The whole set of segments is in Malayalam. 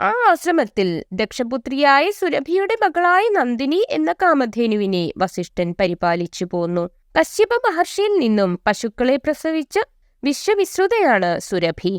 ആ ആശ്രമത്തിൽ ദക്ഷപുത്രിയായ സുരഭിയുടെ മകളായ നന്ദിനി എന്ന കാമധേനുവിനെ വസിഷ്ഠൻ പരിപാലിച്ചു പോന്നു. കശ്യപ മഹർഷിയിൽ നിന്നും പശുക്കളെ പ്രസവിച്ച വിശ്വവിശ്രുതയാണ് സുരഭി.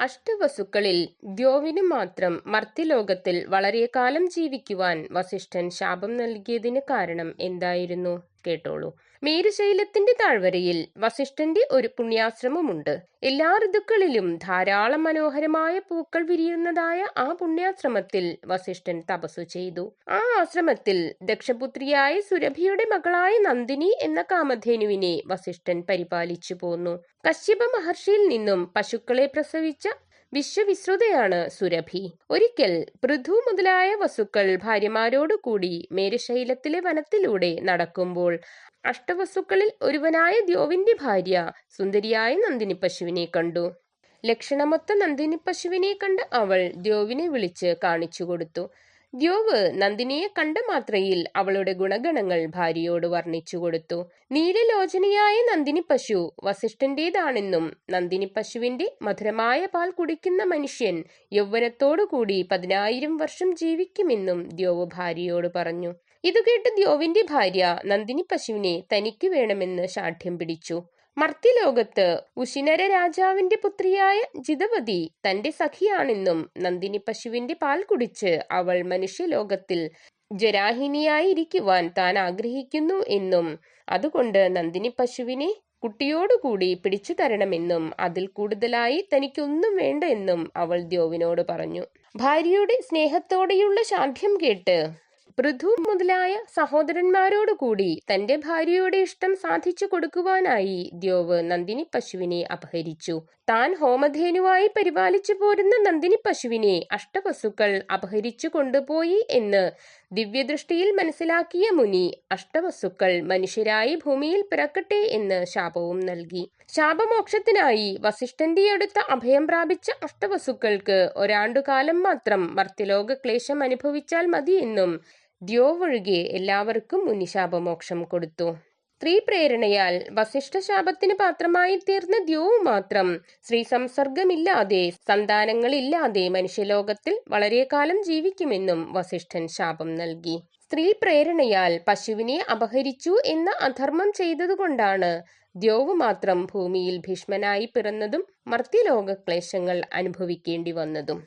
അഷ്ടവസുക്കളിൽ ദ്യോവിന് മാത്രം മർത്യലോകത്തിൽ വളരെ കാലം ജീവിക്കുവാൻ വസിഷ്ഠൻ ശാപം നൽകിയതിന് കാരണം എന്തായിരുന്നു? കേട്ടോളൂ. മേരുശൈലത്തിന്റെ താഴ്വരയിൽ വസിഷ്ഠന്റെ ഒരു പുണ്യാശ്രമമുണ്ട്. എല്ലാ ഋതുക്കളിലും ധാരാളം മനോഹരമായ പൂക്കൾ വിരിയുന്നതായ ആ പുണ്യാശ്രമത്തിൽ വസിഷ്ഠൻ തപസ്സു ചെയ്തു. ആ ആശ്രമത്തിൽ ദക്ഷപുത്രിയായ സുരഭിയുടെ മകളായ നന്ദിനി എന്ന കാമധേനുവിനെ വസിഷ്ഠൻ പരിപാലിച്ചു പോന്നു. കശ്യപ മഹർഷിയിൽ നിന്നും പശുക്കളെ പ്രസവിച്ച വിശ്വവിശ്രുതയാണ് സുരഭി. ഒരിക്കൽ പൃഥു മുതലായ വസുക്കൾ ഭാര്യമാരോടുകൂടി മേരുശൈലത്തിലെ വനത്തിലൂടെ നടക്കുമ്പോൾ അഷ്ടവസുക്കളിൽ ഒരുവനായ ദ്യോവിന്റെ ഭാര്യ സുന്ദരിയായ നന്ദിനി പശുവിനെ കണ്ടു. ലക്ഷണമൊത്ത നന്ദിനി പശുവിനെ കണ്ട് അവൾ ദ്യോവിനെ വിളിച്ച് കാണിച്ചു കൊടുത്തു ദ്യോവ് നന്ദിനിയെ കണ്ട മാത്രയിൽ അവളുടെ ഗുണഗണങ്ങൾ ഭാര്യയോട് വർണിച്ചു കൊടുത്തു. നീലലോചനയായ നന്ദിനി പശു വസിഷ്ഠന്റേതാണെന്നും നന്ദിനി പശുവിന്റെ മധുരമായ പാൽ കുടിക്കുന്ന മനുഷ്യൻ യൗവനത്തോടുകൂടി പതിനായിരം വർഷം ജീവിക്കുമെന്നും ദ്യോവ് ഭാര്യയോട് പറഞ്ഞു. ഇതു കേട്ട് ദ്യോവിന്റെ ഭാര്യ നന്ദിനി പശുവിനെ തനിക്ക് വേണമെന്ന് ശാഠ്യം പിടിച്ചു. മർത്യലോകത്ത് ഉശിനര രാജാവിന്റെ പുത്രിയായ ജിതവതി തന്റെ സഖിയാണെന്നും നന്ദിനി പശുവിന്റെ പാൽ കുടിച്ച് അവൾ മനുഷ്യലോകത്തിൽ ജരാഹിനിയായിരിക്കുവാൻ താൻ ആഗ്രഹിക്കുന്നു എന്നും അതുകൊണ്ട് നന്ദിനി പശുവിനെ കുട്ടിയോടുകൂടി പിടിച്ചു തരണമെന്നും അതിൽ കൂടുതലായി തനിക്കൊന്നും വേണ്ട എന്നും അവൾ ദ്യോവിനോട് പറഞ്ഞു. ഭാര്യയുടെ സ്നേഹത്തോടെയുള്ള ശാഠ്യം കേട്ട് പൃഥു മുതലായ സഹോദരന്മാരോടുകൂടി തന്റെ ഭാര്യയുടെ ഇഷ്ടം സാധിച്ചു കൊടുക്കുവാനായി ദ്യോവ് നന്ദിനി പശുവിനെ അപഹരിച്ചു. താൻ ഹോമധേനുവായി പരിപാലിച്ചു പോരുന്ന നന്ദിനി പശുവിനെ അഷ്ടവസുക്കൾ അപഹരിച്ചു കൊണ്ടുപോയി എന്ന് ദിവ്യദൃഷ്ടിയിൽ മനസ്സിലാക്കിയ മുനി അഷ്ടവസുക്കൾ മനുഷ്യരായി ഭൂമിയിൽ പിറക്കട്ടെ എന്ന് ശാപവും നൽകി. ശാപമോക്ഷത്തിനായി വസിഷ്ഠന്റെ അടുത്ത അഭയം പ്രാപിച്ച അഷ്ടവസുക്കൾക്ക് ഒരാണ്ടുകാലം മാത്രം മർത്യലോക ക്ലേശം അനുഭവിച്ചാൽ മതിയെന്നും ദ്യോവൊഴികെ എല്ലാവർക്കും മുനിശാപമോക്ഷം കൊടുത്തു. സ്ത്രീ പ്രേരണയാൽ വസിഷ്ഠ ശാപത്തിന് പാത്രമായി തീർന്ന ദ്യോവ് മാത്രം സ്ത്രീ സംസർഗമില്ലാതെ സന്താനങ്ങളില്ലാതെ മനുഷ്യലോകത്തിൽ വളരെ കാലം ജീവിക്കുമെന്നും വസിഷ്ഠൻ ശാപം നൽകി. സ്ത്രീ പ്രേരണയാൽ പശുവിനെ അപഹരിച്ചു എന്ന അധർമ്മം ചെയ്തതുകൊണ്ടാണ് ദ്യോവ് മാത്രം ഭൂമിയിൽ ഭീഷ്മനായി പിറന്നതും മർത്യലോക ക്ലേശങ്ങൾ അനുഭവിക്കേണ്ടി വന്നതും.